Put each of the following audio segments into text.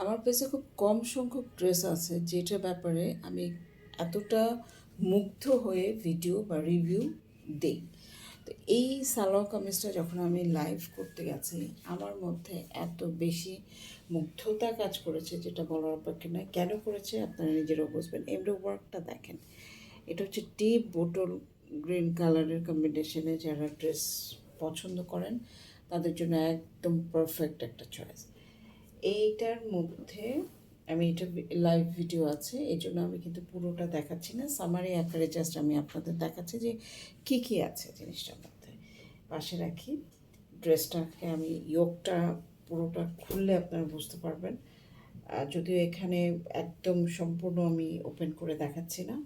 আমার কাছে খুব কম সংখ্যক ড্রেস আছে, যেটার ব্যাপারে আমি এতটা মুগ্ধ হয়ে ভিডিও বা রিভিউ দেই। তো এই সালোয়ার কামিজটা যখন আমি লাইভ করতে গেছি, আমার মধ্যে এত বেশি মুগ্ধতা কাজ করেছে, যেটা বলার অপেক্ষা নয়। কেন করেছে? আপনারা নিজেরাও বুঝবেন। এমডো ওয়ার্কটা দেখেন। এটা হচ্ছে ডিপ বোটল গ্রিন কালারের কম্বিনেশনে যারা ড্রেস পছন্দ করেন, তাদের জন্য একদম পারফেক্ট একটা চয়েস এইটার মধ্যে, আমি এটা লাইভ ভিডিও আছে, এই জন্য আমি কিন্তু পুরোটা দেখাচ্ছি না। সামারি আকারে জাস্ট আমি আপনাদের দেখাচ্ছি যে কী কী আছে জিনিসটার মধ্যে। পাশে রাখি ড্রেসটাকে আমি, ইয়োগটা পুরোটা খুললে আপনারা বুঝতে পারবেন। যদিও এখানে একদম সম্পূর্ণ আমি ওপেন করে দেখাচ্ছি না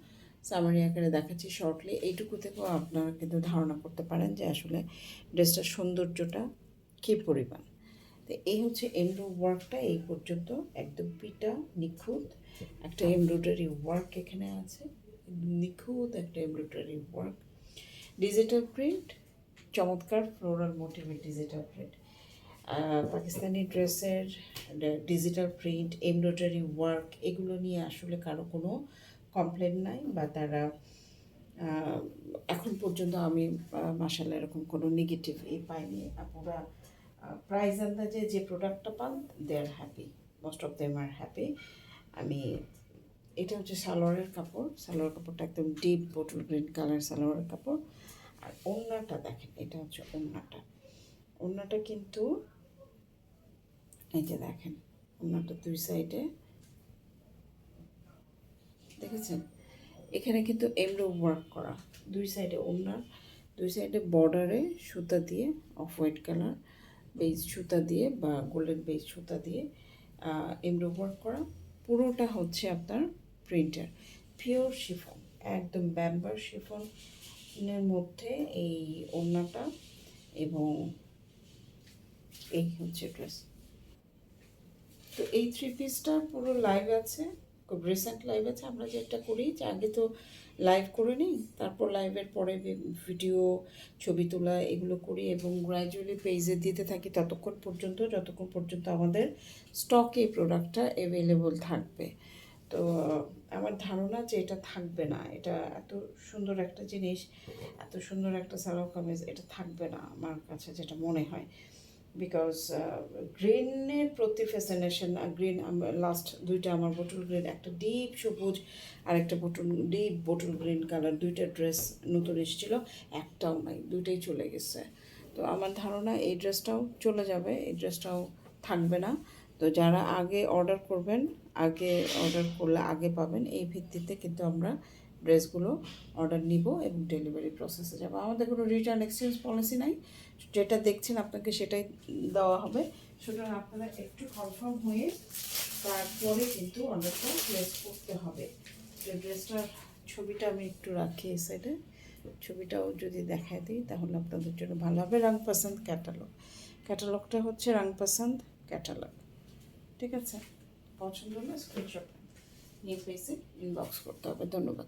সামারি আকারে দেখাচ্ছি শর্টলি এইটুকু থেকেও আপনারা কিন্তু ধারণা করতে পারেন যে আসলে ড্রেসটার সৌন্দর্যটা কী পরিমাণ। তো এই হচ্ছে এমব্রো ওয়ার্কটা এই পর্যন্ত একদম পিটা নিখুঁত। একটা এমব্রয়ডারি ওয়ার্ক এখানে আছে। নিখুঁত একটা এমব্রয়ডারি ওয়ার্ক ডিজিটাল প্রিন্ট চমৎকার ফ্লোরাল মোটিভের ডিজিটাল প্রিন্ট পাকিস্তানি ড্রেসের ডিজিটাল প্রিন্ট এমব্রয়ডারি ওয়ার্ক এগুলো নিয়ে আসলে কারও কোনো কমপ্লেন নাই বা তারা এখন পর্যন্ত আমি মাসাল্লাহ এরকম কোনো নেগেটিভ এই পাইনি। আপুরা প্রাইস আন্দাজে যে প্রোডাক্টটা পান they are happy most of them are happy আমি, এটা হচ্ছে সালোয়ারের কাপড়। সালোয়ার কাপড়টা একদম ডিপ বটল গ্রিন কালার সালোয়ারের কাপড়। আর ওড়নাটা দেখেন, এটা হচ্ছে ওড়নাটা। ওড়নাটা কিন্তু, এই যে দেখেন, ওড়নাটা দুই সাইডে দেখেছেন? এখানে কিন্তু এমব্রো ওয়ার্ক করা। দুই সাইডে ওড়নার দুই সাইডে বর্ডারে সুতা দিয়ে অফ হোয়াইট কালার বেজ সুতা দিয়ে বা গোল্ডেন বেজ সুতা দিয়ে এমব্রো ওয়ার্ক করা। পুরোটা হচ্ছে আপনার প্রিন্টার পিওর শিফন একদম ব্যাম্বার শিফনের মধ্যে এই ওড়নাটা এবং এই হচ্ছে ড্রেস তো এই থ্রি পিসটা পুরো লাইভ আছে। খুব রিসেন্ট লাইভ আছে, আমরা যেটা করি যে আগে তো লাইভ করে নিই, তারপর লাইভের পরে ভিডিও ছবি তোলা এগুলো করি এবং গ্র্যাজুয়ালি পেজে দিতে থাকি, ততক্ষণ পর্যন্ত, যতক্ষণ পর্যন্ত আমাদের স্টকে এই প্রোডাক্টটা অ্যাভেলেবল থাকবে। তো, আমার ধারণা যে এটা থাকবে না, এটা এত সুন্দর একটা জিনিস, এত সুন্দর একটা সালোয়ার কামিজ, এটা থাকবে না আমার কাছে যেটা মনে হয়। বিকজ গ্রিনের প্রতি ফ্যাসিনেশন গ্রিন লাস্ট দুইটা আমার বোটল গ্রিন একটা ডিপ সবুজ আর একটা bottle deep bottle green colour দুইটা ড্রেস নতুন এসেছিল, একটাও নাই, দুইটাই চলে গেছে। তো আমার ধারণা এই ড্রেসটাও চলে যাবে, এই ড্রেসটাও থাকবে না। তো যারা আগে অর্ডার করবেন, আগে অর্ডার করলে আগে পাবেন, এই ভিত্তিতে কিন্তু আমরা ড্রেসগুলো অর্ডার নিব এবং ডেলিভারি প্রসেসে যাব। আমাদের কোনো রিটার্ন এক্সচেঞ্জ পলিসি নাই। যেটা দেখছেন আপনাকে সেটাই দেওয়া হবে। সুতরাং আপনারা একটু কনফার্ম হয়ে তারপরে কিন্তু অর্ডারটা প্লেস করতে হবে। যে ড্রেসটার ছবিটা আমি একটু রাখি এই সাইডে ছবিটাও যদি দেখায় দিই, তাহলে আপনাদের জন্য ভালো হবে। রং পছন্দ ক্যাটালগ ক্যাটালগটা হচ্ছে রং পছন্দ ক্যাটালগ ঠিক আছে? পছন্দ হলে স্ক্রিনশট নিয়ে পেয়েছে ইনবক্স করতে হবে। ধন্যবাদ।